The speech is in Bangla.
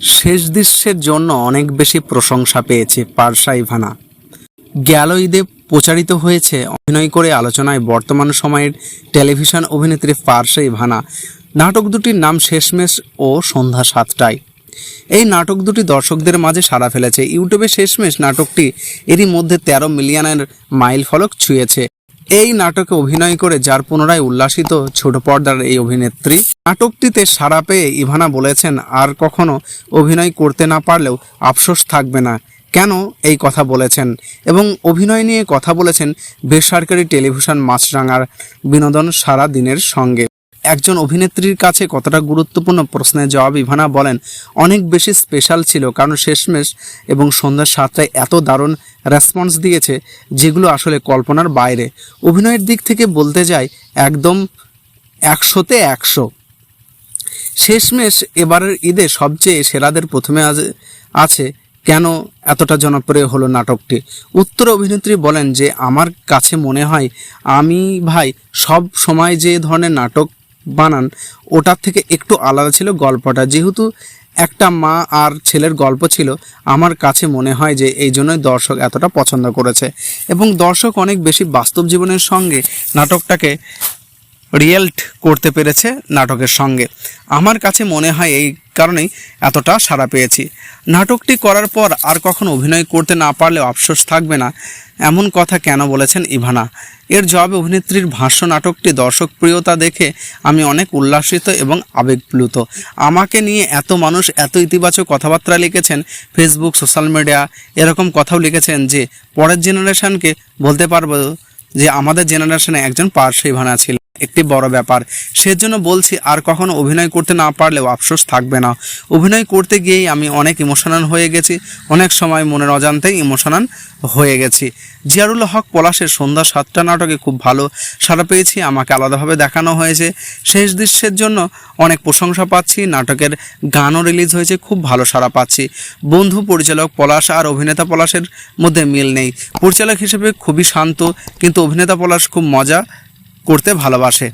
শেষ দৃশ্যের জন্য অনেক বেশি প্রশংসা পেয়েছে পারসা ইভানা। গেল ঈদে প্রচারিত হয়েছে অভিনয় করে আলোচনায় বর্তমান সময়ের টেলিভিশন অভিনেত্রী পারসা ইভানা। নাটক দুটির নাম শেষমেশ ও সন্ধ্যা সাতটায়। এই নাটক দুটি দর্শকদের মাঝে সাড়া ফেলেছে। ইউটিউবে শেষমেশ নাটকটি এরই মধ্যে তেরো মিলিয়নের মাইল ফলক ছুঁয়েছে। এই নাটকে অভিনয় করে যার পুনরায় উল্লাসিত ছোট পর্দার এই অভিনেত্রী। নাটকটিতে সারা পেয়ে ইভানা বলেছেন, আর কখনো অভিনয় করতে না পারলেও আফসোস থাকবে না। কেন এই কথা বলেছেন? এবং অভিনয় নিয়ে কথা বলেছেন বেসরকারি টেলিভিশন মাছরাঙার বিনোদন সারা দিনের সঙ্গে। একজন অভিনেত্রীর কাছে কতটা গুরুত্বপূর্ণ প্রশ্নের জবাব ইভানা বলেন, অনেক বেশি স্পেশাল ছিল কারণ শেষমেশ এবং সন্ধ্যা সাতটায় এত দারুণ রেসপন্স দিয়েছে যেগুলো আসলে কল্পনার বাইরে। অভিনয়ের দিক থেকে বলতে যাই, একদম একশোতে একশো। শেষমেশ এবারের ঈদে সবচেয়ে সেরাদের প্রথমে আছে, কেন এতটা জনপ্রিয় হলো নাটকটি? উত্তর অভিনেত্রী বলেন যে, আমার কাছে মনে হয়, আমি ভাই সব সময় যে ধরনের নাটক বানান, ওটার থেকে একটু আলাদা ছিল গল্পটা। যেহেতু একটা মা আর ছেলের গল্প ছিল, আমার কাছে মনে হয় যে এই জন্যই দর্শক এতটা পছন্দ করেছে। এবং দর্শক অনেক বেশি বাস্তব জীবনের সঙ্গে নাটকটাকে রিয়েল্ট করতে পেরেছে নাটকের সঙ্গে। আমার কাছে মনে হয় এই কারণেই এতটা সাড়া পেয়েছি। নাটকটি করার পর আর কখনো অভিনয় করতে না পারলেও আফসোস থাকবে না, এমন কথা কেন বলেছেন ইভানা। এর জবাবে অভিনেত্রীর ভাষ্য নাটকটি দর্শক প্রিয়তা দেখে আমি অনেক উল্লাসিত এবং আবেগপ্লুত। আমাকে নিয়ে এত মানুষ এত ইতিবাচক কথাবার্তা লিখেছেন ফেসবুক, সোশ্যাল মিডিয়া, এরকম কথাও লিখেছেন যে, পরের জেনারেশনকে বলতে পারব যে, আমাদের জেনারেশনে একজন পার্শ্ব ইভানা ছিল। একটি বড় ব্যাপার। সেজন্য বলছি, আর কখনো অভিনয় করতে না পারলেও আফসোস থাকবে না। অভিনয় করতে গিয়েই আমি অনেক ইমোশনাল হয়ে গেছি, অনেক সময় মনের অজান্তেই ইমোশনাল হয়ে গেছি। জিয়ারুল হক পলাশের সন্ধ্যা সাতটা নাটকে খুব ভালো সাড়া পেয়েছি, আমাকে আলাদাভাবে দেখানো হয়েছে। শেষ দৃশ্যের জন্য অনেক প্রশংসা পাচ্ছি, নাটকের গানও রিলিজ হয়েছে, খুব ভালো সাড়া পাচ্ছি। বন্ধু পরিচালক পলাশ আর অভিনেতা পলাশের মধ্যে মিল নেই। পরিচালক হিসেবে খুবই শান্ত, কিন্তু অভিনেতা পলাশ খুব মজা করতে ভালোবাসে।